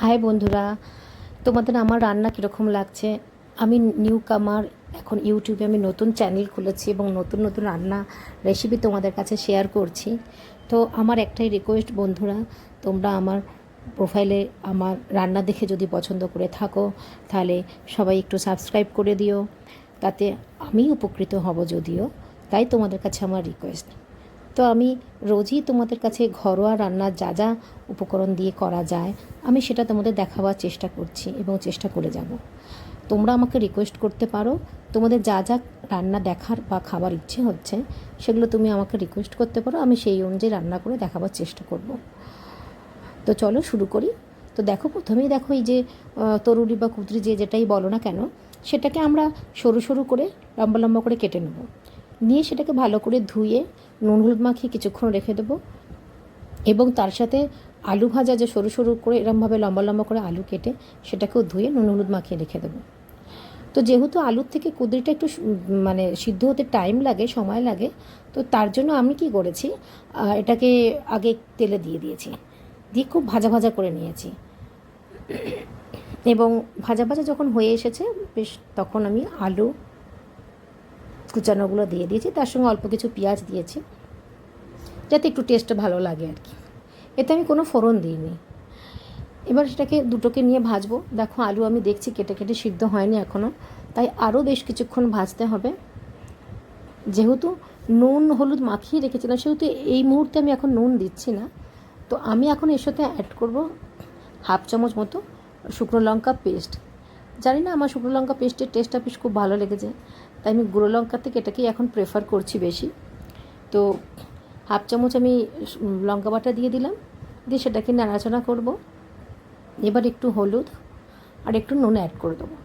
High বন্ধুরা, তোমাদের আমার রান্না কীরকম লাগছে? আমি নিউ কামার এখন ইউটিউবে আমি নতুন চ্যানেল খুলেছি এবং নতুন নতুন রান্না রেসিপি তোমাদের কাছে শেয়ার করছি। তো আমার একটাই রিকোয়েস্ট বন্ধুরা, তোমরা আমার প্রোফাইলে আমার রান্না দেখে যদি পছন্দ করে থাকো, তাহলে সবাই একটু সাবস্ক্রাইব করে দিও। তাতে আমি উপকৃত হব যদিও, তাই তোমাদের কাছে আমার রিকোয়েস্ট তো আমি রোজই তোমাদের কাছে ঘরোয়া রান্নার যা যা উপকরণ দিয়ে করা যায়, আমি সেটা তোমাদের দেখাবার চেষ্টা করছি এবং চেষ্টা করে যাব। তোমরা আমাকে রিকোয়েস্ট করতে পারো, তোমাদের যা যা রান্না দেখার বা খাবার ইচ্ছে হচ্ছে, সেগুলো তুমি আমাকে রিকোয়েস্ট করতে পারো, আমি সেই অনুযায়ী রান্না করে দেখাবার চেষ্টা করব। তো চলো শুরু করি। তো দেখো, প্রথমেই দেখো এই যে তরুরি বা কুতরি যে যেটাই বলো না কেন, সেটাকে আমরা সরু সরু করে, লম্বা লম্বা করে কেটে নেব। নিয়ে সেটাকে ভালো করে ধুয়ে, নুন, হলুদ মাখিয়ে কিছুক্ষণ রেখে দেবো এবং তার সাথে আলু ভাজা যে সরু সরু করে এরমভাবে লম্বা লম্বা করে আলু কেটে সেটাকেও ধুয়ে নুন হলুদ মাখিয়ে রেখে দেবো। তো যেহেতু আলুর থেকে কুদরিটা একটু মানে সিদ্ধ হতে টাইম লাগে, সময় লাগে, তো তার জন্য আমি কি করেছি এটাকে আগে তেলে দিয়ে দিয়েছি। দিয়ে খুব ভাজা ভাজা করে নিয়েছি। এবং ভাজা ভাজা যখন হয়ে এসেছে, বেশ তখন আমি আলু কুচানোগুলো দিয়ে দিয়েছি। তার সঙ্গে অল্প কিছু পেঁয়াজ দিয়েছি, যাতে একটু টেস্টটা ভালো লাগে আর কি। এতে আমি কোনো ফোড়ন দিইনি। এবার সেটাকে দুটোকে নিয়ে ভাজবো। দেখো, আলু আমি দেখছি কেটে কেটে সিদ্ধ হয়নি এখনও তাই আরও বেশ কিছুক্ষণ ভাজতে হবে। যেহেতু নুন, হলুদ মাখিয়ে রেখেছিলাম, সেহেতু এই মুহূর্তে আমি এখন নুন দিচ্ছি না। তো আমি এখন এর সাথে অ্যাড করব হাফ চামচ মতো শুকনো লঙ্কা পেস্ট জানি না, আমার শুকনো লঙ্কা পেস্টের টেস্টটা বেশ খুব ভালো লেগেছে। তাই আমি গুঁড়ো লঙ্কা থেকে এটাকেই এখন প্রেফার করছি বেশি। তো হাফ চামচ আমি লঙ্কা বাটা দিয়ে দিলাম, দিয়ে সেটাকে নাড়াচাড়া করব। এবার একটু হলুদ আর একটু নুন অ্যাড করে দেবো।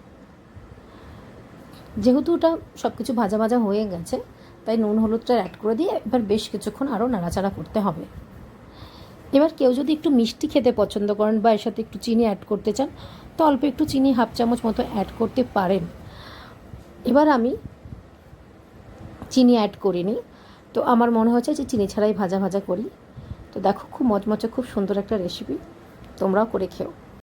যেহেতু ওটা সব কিছু ভাজা ভাজা হয়ে গেছে, তাই নুন হলুদটা অ্যাড করে দিয়ে এবার বেশ কিছুক্ষণ আরও নাড়াচাড়া করতে হবে। এবার কেউ যদি একটু মিষ্টি খেতে পছন্দ করেন বা এর সাথে একটু চিনি অ্যাড করতে চান, তো অল্প একটু চিনি হাফ চামচ মতো অ্যাড করতে পারেন। এবার আমি চিনি অ্যাড করিনি। তো আমার মনে হচ্ছে যে চিনি ছাড়াই ভাজা ভাজা করি। তো দেখো, খুব মচমচে, খুব সুন্দর একটা রেসিপি তোমরাও করে খেও।